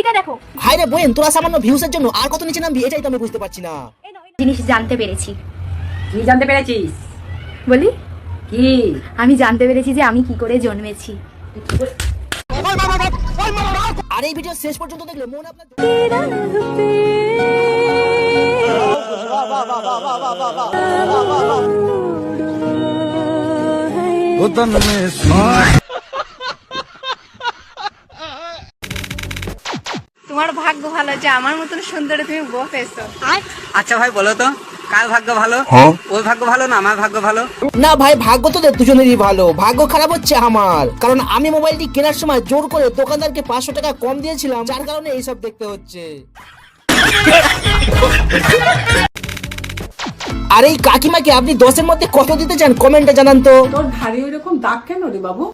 এইটা দেখো হাই রে বোন তোরা সামান্য ভিউসের জন্য আর কত নিচে নামবি এটাই তো আমি বুঝতে পারছি না। জিনিস জানতে পেরেছি। কি জানতে পেরেছিস? বলি? কি? আমি জানতে পেরেছি যে আমি কি করে জন্মেছি। আর এই ভিডিও শেষ পর্যন্ত দেখলে মন আপনার তোমার ভাগ্য ভালো যে আমার মতন সুন্দরী তুমি বউ পেয়েছ। আচ্ছা ভাই বলো তো কার ভাগ্য ভালো? হ্যাঁ। ওর ভাগ্য ভালো না আমার ভাগ্য ভালো? না ভাই ভাগ্য তো দুজনেরই ভালো। ভাগ্য খারাপ হচ্ছে আমার। কারণ আমি মোবাইলটি কেনার সময় জোর করে দোকানদারকে পাঁচশো টাকা কম দিয়েছিলাম যার কারণে এইসব দেখতে হচ্ছে। আর এই কাকিমাকে আপনি দশের মধ্যে কত দিতে চান? কমেন্টে জানান তো। তোর ঘাড়ে ওই রকম দাগ কেন রে বাবু?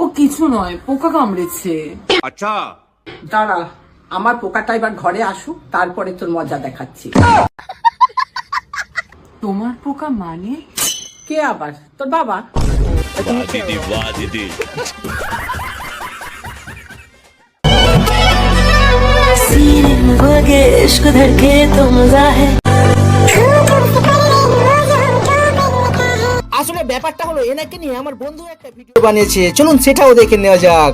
ও কিছু নয় পোকা কামড়েছে। আচ্ছা দাঁড়া আমার পোকাটা এবার ঘরে আসুক তারপরে তোর মজা দেখাচ্ছি তোমার পোকা মানে কে আবার তোর বাবা सीने में भगे इश्क धड़के तो मजा है আসলে ব্যাপারটা হলো এনাকে নিয়ে আমার বন্ধু একটা ভিডিও বানিয়েছে চলুন সেটাও দেখে নেওয়া যাক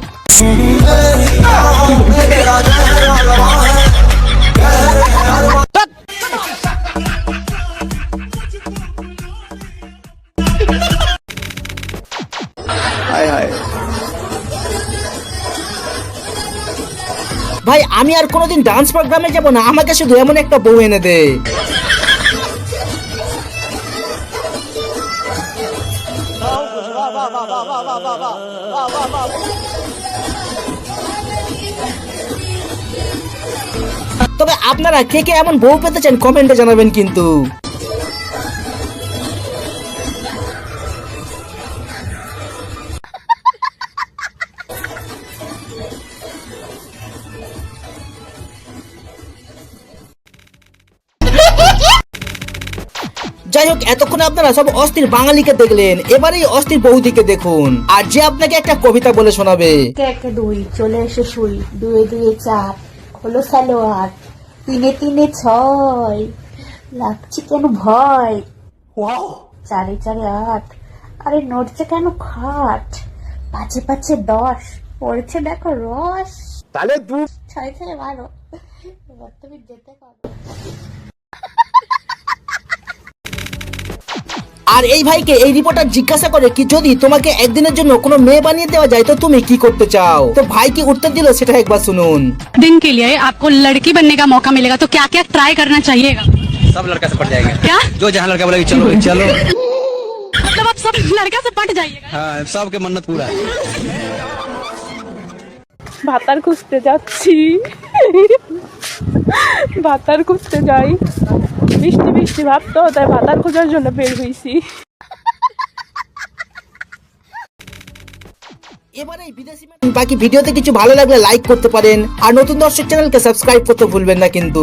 ভাই, আমি আর কোনোদিন ডান্স প্রোগ্রামে যাব না। আমাকে শুধু এমন একটা বউ এনে দে। তবে আপনারা কে কে এমন বউ পেতে চান কমেন্টে জানাবেন কিন্তু। যাই হোক এতক্ষণ আপনারা সব অস্থির বাঙালিকে দেখলেন। এবারে অস্থির বৌদিকে দেখুন। আর যে আপনাকে একটা কবিতা বলে শোনাবে। একে একে দুই চলে এসে শুই। দুয়ে দুয়ে চার হলো সালোয়ার। তিনে তিনে ছয় লাগছে কেন ভয়? চারে চারে আট আরে নড়ছে কেন খাট? পাঁচে পাঁচে দশ পড়ছে দেখো রস। তাহলে দু ছয় ছয় বারো এবার তুমি যেতে পারো আর এই ভাইকে এই রিপোর্টার জিজ্ঞাসা করে কি যদি তোমাকে একদিনের জন্য কোনো মেয়ে বানিয়ে দেওয়া যায় তো তুমি কি করতে চাও তো ভাই কি উত্তর দিল সেটা একবার শুনুন दिन के लिए आपको लड़की बनने का मौका मिलेगा तो क्या क्या ट्राई करना चाहिएगा सब लड़का से पट जाएंगे क्या जो जहाँ लड़का बोलेगा चलो चलो मतलब आप सब लड़का से पट जाइएगा हाँ सबके मन्नत पूरा ভাতার খুঁজতে যাচ্ছি। ভাতার খুঁজতে যাই। বৃষ্টি বৃষ্টি ভাব তো, তাই ভাতার খোঁজার জন্য বের হয়েছি এবারে বিদেশি বাকি ভিডিওতে কিছু ভালো লাগলে লাইক করতে পারেন। আর নতুন দর্শক চ্যানেলকে সাবস্ক্রাইব করতে ভুলবেন না কিন্তু।